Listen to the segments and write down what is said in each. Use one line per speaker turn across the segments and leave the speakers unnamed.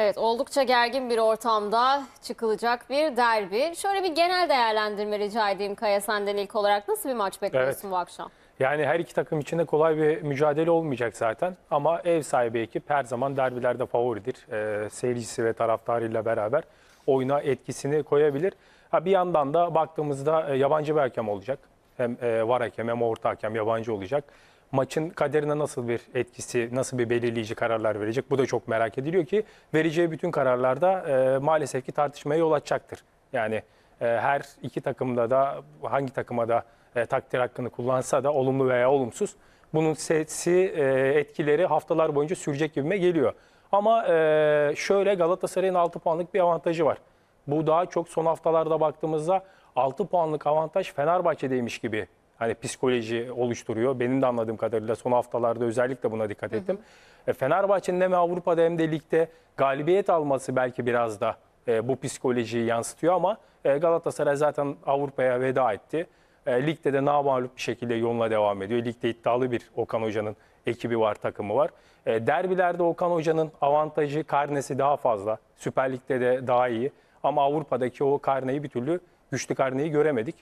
Evet oldukça gergin bir ortamda çıkılacak bir derbi. Şöyle bir genel değerlendirme rica edeyim Kaya senden ilk olarak. Nasıl bir maç bekliyorsun bu akşam?
Yani her iki takım için de kolay bir mücadele olmayacak zaten. Ama ev sahibi ekip her zaman derbilerde favoridir. Ee, seyircisi ve taraftarıyla beraber oyuna etkisini koyabilir. Ha, bir yandan da baktığımızda e, yabancı bir hakem olacak. Hem e, var hakem hem orta hakem yabancı olacak. Maçın kaderine nasıl bir etkisi, nasıl bir belirleyici kararlar verecek? Bu da çok merak ediliyor ki vereceği bütün kararlarda e, maalesef ki tartışmaya yol açacaktır. Yani e, her iki takımda da hangi takıma da e, takdir hakkını kullansa da olumlu veya olumsuz bunun sesi e, etkileri haftalar boyunca sürecek gibime geliyor. Ama e, şöyle Galatasaray'ın 6 puanlık bir avantajı var. Bu daha çok son haftalarda baktığımızda 6 puanlık avantaj Fenerbahçe'deymiş gibi hani psikoloji oluşturuyor. Benim de anladığım kadarıyla son haftalarda özellikle buna dikkat ettim. E, Fenerbahçe'nin hem Avrupa'da hem de ligde galibiyet alması belki biraz da e, bu psikolojiyi yansıtıyor ama e, Galatasaray zaten Avrupa'ya veda etti. E, ligde de namağlup bir şekilde yoluna devam ediyor. Ligde iddialı bir Okan Hoca'nın ekibi var, takımı var. E, derbilerde Okan Hoca'nın avantajı, karnesi daha fazla. Süper Lig'de de daha iyi. Ama Avrupa'daki o karneyi bir türlü, güçlü karneyi göremedik.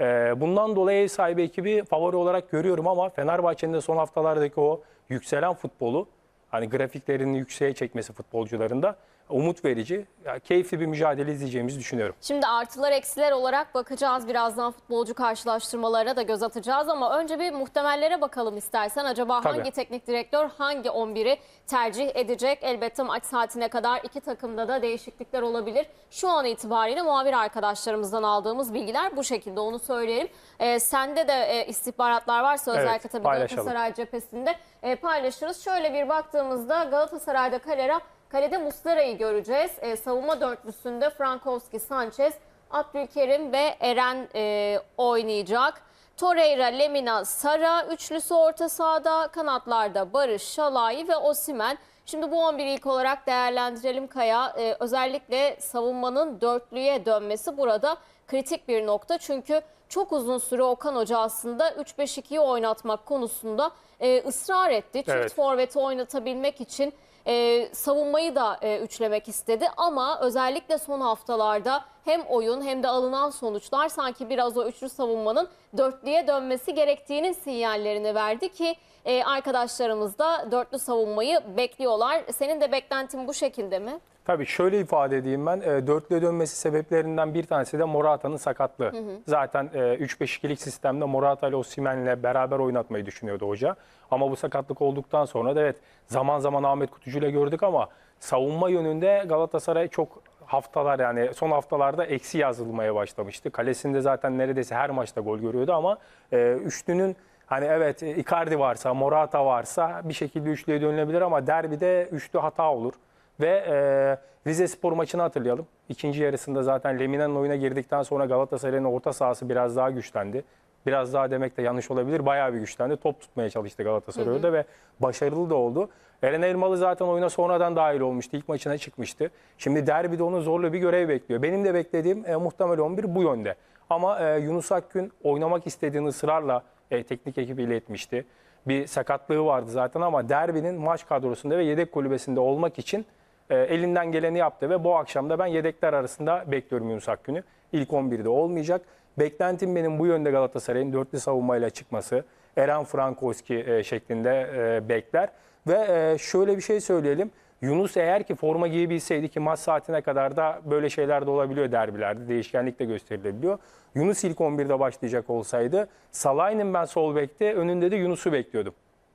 E, bundan dolayı ev sahibi ekibi favori olarak görüyorum ama Fenerbahçe'nin de son haftalardaki o yükselen futbolu, hani grafiklerini yükseğe çekmesi futbolcularında umut verici, keyifli bir mücadele izleyeceğimizi düşünüyorum.
Şimdi artılar eksiler olarak bakacağız. Birazdan futbolcu karşılaştırmalarına da göz atacağız ama önce bir muhtemellere bakalım istersen. Acaba
Tabii.
hangi teknik direktör hangi 11'i tercih edecek? Elbette maç saatine kadar iki takımda da değişiklikler olabilir. Şu an itibariyle muhabir arkadaşlarımızdan aldığımız bilgiler bu şekilde onu söyleyelim. Ee, sende de e, istihbaratlar varsa
Evet,
özellikle tabii
paylaşalım.
Galatasaray cephesinde e, paylaşırız. Şöyle bir baktığımızda Galatasaray'da Kalera Kalede Muslera'yı göreceğiz. E, savunma dörtlüsünde Frankowski, Sanchez, Abdülkerim ve Eren e, oynayacak. Torreira, Lemina, Sara üçlüsü orta sahada. Kanatlarda Barış, Şalay ve Osimen. Şimdi bu 11'i ilk olarak değerlendirelim Kaya. E, özellikle savunmanın dörtlüye dönmesi burada kritik bir nokta. Çünkü çok uzun süre Okan Hoca aslında 3-5-2'yi oynatmak konusunda e, ısrar etti. Çift
Evet.
forveti oynatabilmek için e, savunmayı da e, üçlemek istedi ama özellikle son haftalarda hem oyun hem de alınan sonuçlar sanki biraz o üçlü savunmanın dörtlüye dönmesi gerektiğinin sinyallerini verdi ki e, arkadaşlarımız da dörtlü savunmayı bekliyorlar. Senin de beklentin bu şekilde mi?
Tabii şöyle ifade edeyim ben. E, dörtlüye dönmesi sebeplerinden bir tanesi de Morata'nın sakatlığı. Zaten e, 3-5-2'lik sistemde Morata ile Osimhen'le beraber oynatmayı düşünüyordu hoca. Ama bu sakatlık olduktan sonra da evet zaman zaman Ahmet Kutucu ile gördük ama savunma yönünde Galatasaray çok haftalar yani son haftalarda eksi yazılmaya başlamıştı. Kalesinde zaten neredeyse her maçta gol görüyordu ama e, üçlünün Hani evet Icardi varsa, Morata varsa bir şekilde üçlüye dönülebilir ama derbide üçlü hata olur. Ve e, Rize Spor maçını hatırlayalım. İkinci yarısında zaten Lemina'nın oyuna girdikten sonra Galatasaray'ın orta sahası biraz daha güçlendi. Biraz daha demek de yanlış olabilir. Bayağı bir güçlendi. Top tutmaya çalıştı Galatasaray orada ve başarılı da oldu. Eren Elmalı zaten oyuna sonradan dahil olmuştu. İlk maçına çıkmıştı. Şimdi derbide onu zorlu bir görev bekliyor. Benim de beklediğim e, muhtemel 11 bu yönde. Ama e, Yunus Akgün oynamak istediğini ısrarla e, teknik ekibiyle etmişti. Bir sakatlığı vardı zaten ama derbinin maç kadrosunda ve yedek kulübesinde olmak için e, elinden geleni yaptı ve bu akşam da ben yedekler arasında bekliyorum Yunus Akgün'ü. İlk 11'de olmayacak. Beklentim benim bu yönde Galatasaray'ın dörtlü savunmayla çıkması. Eren Frankowski e, şeklinde e, bekler. Ve e, şöyle bir şey söyleyelim. Yunus eğer ki forma giyebilseydi ki maç saatine kadar da böyle şeyler de olabiliyor derbilerde. Değişkenlik de gösterilebiliyor. Yunus ilk 11'de başlayacak olsaydı Salah'ın ben sol bekte önünde de Yunus'u bekliyordum.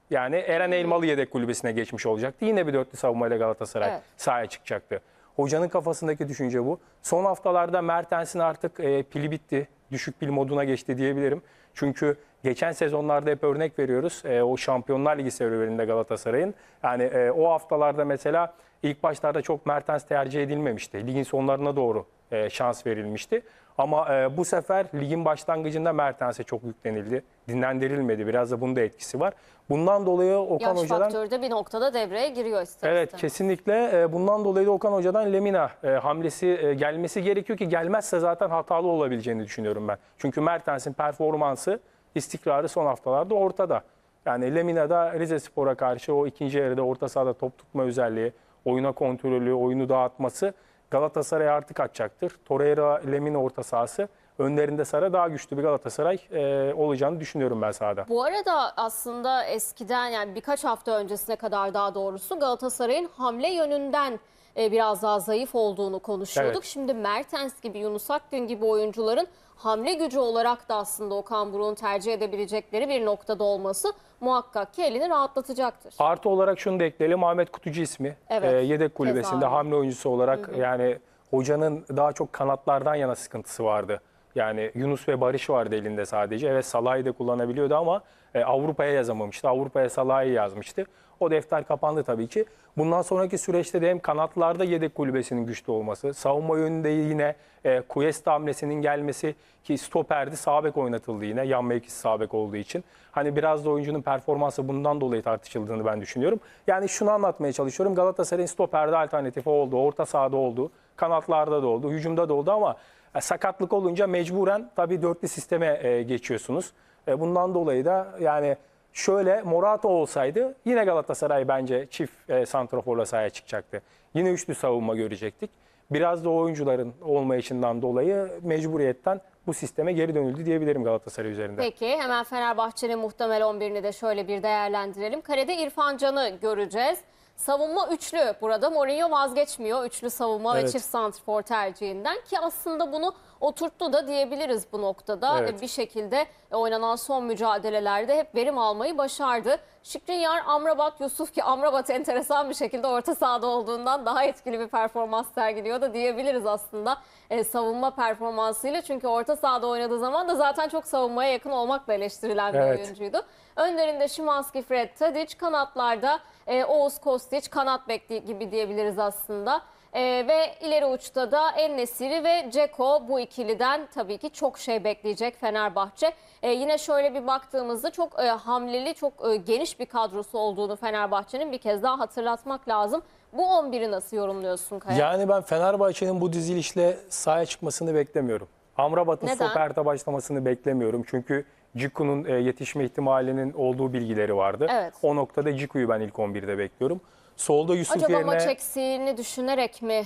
Yani Eren Elmalı yedek kulübesine geçmiş olacaktı. Yine bir dörtlü savunmayla Galatasaray
Evet.
sahaya çıkacaktı. Hocanın kafasındaki düşünce bu. Son haftalarda Mertens'in artık e, pili bitti. Düşük pil moduna geçti diyebilirim. Çünkü geçen sezonlarda hep örnek veriyoruz. E, o Şampiyonlar Ligi serüveninde Galatasaray'ın. Yani e, o haftalarda mesela ilk başlarda çok Mertens tercih edilmemişti. Ligin sonlarına doğru e, şans verilmişti. Ama e, bu sefer ligin başlangıcında Mertens'e çok yüklenildi. Dinlendirilmedi. Biraz da bunun da etkisi var. Bundan dolayı Okan
Yaş
Hoca'dan...
faktörü de bir noktada devreye giriyor ister
Evet kesinlikle. E, Bundan dolayı da Okan Hoca'dan Lemina e, hamlesi e, gelmesi gerekiyor ki gelmezse zaten hatalı olabileceğini düşünüyorum ben. Çünkü Mertens'in performansı, istikrarı son haftalarda ortada. Yani Lemina da Rize Spor'a karşı o ikinci yarıda orta sahada top tutma özelliği, oyuna kontrolü, oyunu dağıtması Galatasaray'a artık atacaktır. Torreira, Lemina orta sahası önlerinde Sara daha güçlü bir Galatasaray e, olacağını düşünüyorum ben sahada.
Bu arada aslında eskiden yani birkaç hafta öncesine kadar daha doğrusu Galatasaray'ın hamle yönünden e, biraz daha zayıf olduğunu konuşuyorduk.
Evet.
Şimdi Mertens gibi, Yunus Akgün gibi oyuncuların hamle gücü olarak da aslında Okan Buruk'un tercih edebilecekleri bir noktada olması muhakkak ki elini rahatlatacaktır.
Artı olarak şunu da ekleyelim. Ahmet Kutucu ismi.
Evet,
Ee, yedek
keza
kulübesinde
öyle.
hamle oyuncusu olarak yani hocanın daha çok kanatlardan yana sıkıntısı vardı. Yani Yunus ve Barış vardı elinde sadece. Evet Salah'ı da kullanabiliyordu ama e, Avrupa'ya yazamamıştı. Avrupa'ya Salah'ı yazmıştı. O defter kapandı tabii ki. Bundan sonraki süreçte de hem kanatlarda yedek kulübesinin güçlü olması, savunma yönünde yine e, Cuesta hamlesinin gelmesi ki stoperde sağ bek oynatıldı yine. Yan mevkisi sağ bek olduğu için. Hani biraz da oyuncunun performansı bundan dolayı tartışıldığını ben düşünüyorum. Yani şunu anlatmaya çalışıyorum. Galatasaray'ın stoperde alternatifi oldu, orta sahada oldu, kanatlarda da oldu, hücumda da oldu ama sakatlık olunca mecburen tabii dörtlü sisteme e, geçiyorsunuz. E, bundan dolayı da yani şöyle Morata olsaydı yine Galatasaray bence çift e, santraforla sahaya çıkacaktı. Yine üçlü savunma görecektik. Biraz da oyuncuların olmayışından dolayı mecburiyetten bu sisteme geri dönüldü diyebilirim Galatasaray üzerinde.
Peki hemen Fenerbahçe'nin muhtemel 11'ini de şöyle bir değerlendirelim. Kalede İrfan Can'ı göreceğiz. Savunma üçlü. Burada Mourinho vazgeçmiyor üçlü savunma ve
Evet.
çift santrfor tercihinden ki aslında bunu oturttu da diyebiliriz bu noktada.
Evet.
E, Bir şekilde oynanan son mücadelelerde hep verim almayı başardı. Şikrinyar, Amrabat, Yusuf ki Amrabat enteresan bir şekilde orta sahada olduğundan daha etkili bir performans sergiliyor da diyebiliriz aslında e, savunma performansıyla. Çünkü orta sahada oynadığı zaman da zaten çok savunmaya yakın olmakla eleştirilen bir
Evet.
oyuncuydu. Önlerinde Şimanski, Fred, Tadic, kanatlarda e, Oğuz Kostić, kanat bekli gibi diyebiliriz aslında. E, ve ileri uçta da Ennesiri ve Ceko bu ikiliden tabii ki çok şey bekleyecek Fenerbahçe. E, yine şöyle bir baktığımızda çok e, hamleli, çok e, geniş bir kadrosu olduğunu Fenerbahçe'nin bir kez daha hatırlatmak lazım. Bu 11'i nasıl yorumluyorsun Kaya?
Yani ben Fenerbahçe'nin bu dizilişle sahaya çıkmasını beklemiyorum. Amrabat'ın
Neden?
stoperde başlamasını beklemiyorum. Çünkü Ciku'nun e, yetişme ihtimalinin olduğu bilgileri vardı.
Evet.
O noktada Ciku'yu ben ilk 11'de bekliyorum. Solda Yusuf
Acaba
yerine...
maç eksiğini düşünerek mi?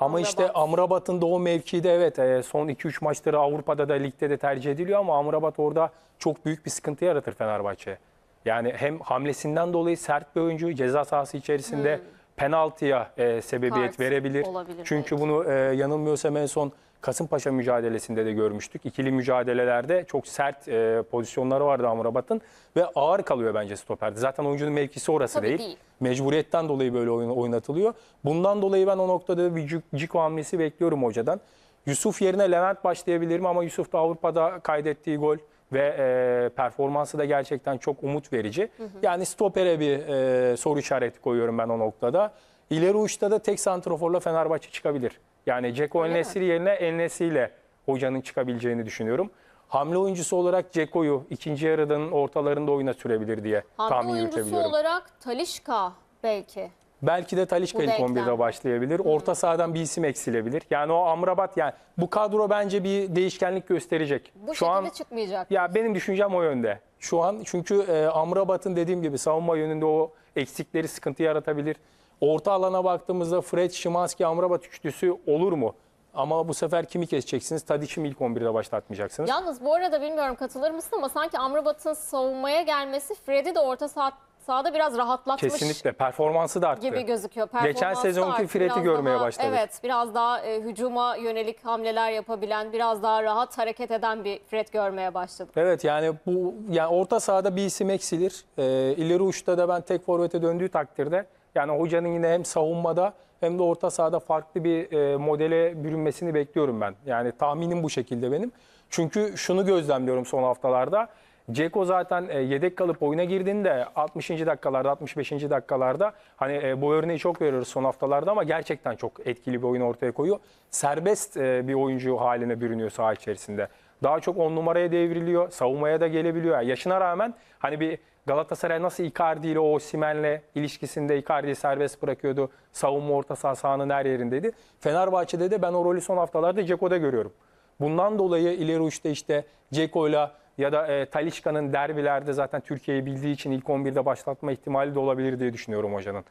Ama işte
Amrabat.
Amrabat'ın da o mevkide evet e, son 2-3 maçları Avrupa'da da ligde de tercih ediliyor ama Amrabat orada çok büyük bir sıkıntı yaratır Fenerbahçe. Yani hem hamlesinden dolayı sert bir oyuncu ceza sahası içerisinde penaltıya e, sebebiyet
Kart
verebilir.
olabilir
Çünkü
belki.
bunu e, yanılmıyorsam en son Kasımpaşa mücadelesinde de görmüştük. İkili mücadelelerde çok sert e, pozisyonları vardı Amrabat'ın ve ağır kalıyor bence stoperde. Zaten oyuncunun mevkisi orası
Tabii
değil.
değil.
Mecburiyetten dolayı böyle oyun, oynatılıyor. Bundan dolayı ben o noktada bir Cik- Ciko hamlesi bekliyorum hocadan. Yusuf yerine Levent başlayabilir mi ama Yusuf da Avrupa'da kaydettiği gol ve e, performansı da gerçekten çok umut verici. Yani stopere bir e, soru işareti koyuyorum ben o noktada. İleri uçta da tek santroforla Fenerbahçe çıkabilir. Yani Ceko? El-Nesiri yerine El-Nesri ile hocanın çıkabileceğini düşünüyorum. Hamle oyuncusu olarak Ceko'yu ikinci yarıdanın ortalarında oyuna sürebilir diye
Hamle
tahmin
oyuncusu
yürütebiliyorum.
olarak Talişka belki.
Belki de Talişka
Bu
ilk
denklem.
11'de başlayabilir. Orta sahadan bir isim eksilebilir. Yani o Amrabat yani bu kadro bence bir değişkenlik gösterecek.
Bu
Şu
şekilde çıkmayacak.
ya benim düşüncem o yönde. Şu an çünkü e, Amrabat'ın dediğim gibi savunma yönünde o eksikleri sıkıntı yaratabilir. Orta alana baktığımızda Fred, Şimanski, Amrabat üçlüsü olur mu? Ama bu sefer kimi keseceksiniz? Tadic'i ilk 11'de başlatmayacaksınız?
Yalnız bu arada bilmiyorum katılır mısın ama sanki Amrabat'ın savunmaya gelmesi Fred'i de orta saha, sahada biraz rahatlatmış
Kesinlikle. Performansı da arttı.
gibi gözüküyor.
Geçen sezonki. Fred'i görmeye
daha-
başladık.
Evet biraz daha e, hücuma yönelik hamleler yapabilen, biraz daha rahat hareket eden bir Fred görmeye başladık.
Evet yani bu yani orta sahada bir isim eksilir. Ee, ileri uçta da ben tek forvete döndüğü takdirde yani hocanın yine hem savunmada hem de orta sahada farklı bir e, modele bürünmesini bekliyorum ben. Yani tahminim bu şekilde benim. Çünkü şunu gözlemliyorum son haftalarda. Ceko zaten e, yedek kalıp oyuna girdiğinde 60. dakikalarda 65. dakikalarda hani e, bu örneği çok veriyoruz son haftalarda ama gerçekten çok etkili bir oyun ortaya koyuyor. Serbest e, bir oyuncu haline bürünüyor saha içerisinde. Daha çok on numaraya devriliyor. Savunmaya da gelebiliyor. Yani yaşına rağmen hani bir Galatasaray nasıl Icardi ile Osimhen'le ilişkisinde Icardi'yi serbest bırakıyordu. Savunma orta saha sahanın her yerindeydi. Fenerbahçe'de de ben o rolü son haftalarda Ceko'da görüyorum. Bundan dolayı ileri uçta işte Ceko'yla ya da e, Talişka'nın derbilerde zaten Türkiye'yi bildiği için ilk 11'de başlatma ihtimali de olabilir diye düşünüyorum hocanın.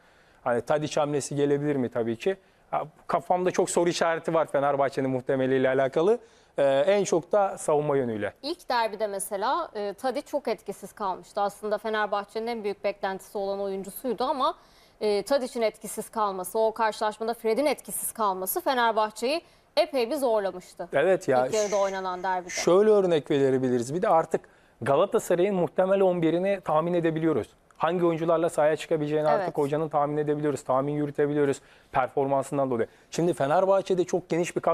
Hani Tadiç hamlesi gelebilir mi tabii ki? Kafamda çok soru işareti var Fenerbahçe'nin muhtemeliyle alakalı. Ee, en çok da savunma yönüyle.
İlk derbide mesela e, Tadic çok etkisiz kalmıştı. Aslında Fenerbahçe'nin en büyük beklentisi olan oyuncusuydu ama e, Tadic'in etkisiz kalması, o karşılaşmada Fred'in etkisiz kalması Fenerbahçe'yi epey bir zorlamıştı.
Evet ya.
İlk yarıda oynanan derbide.
Şöyle örnek verebiliriz. Bir de artık Galatasaray'ın muhtemel 11'ini tahmin edebiliyoruz. Hangi oyuncularla sahaya çıkabileceğini
Evet.
artık hocanın tahmin edebiliyoruz. Tahmin yürütebiliyoruz performansından dolayı. Şimdi Fenerbahçe'de çok geniş bir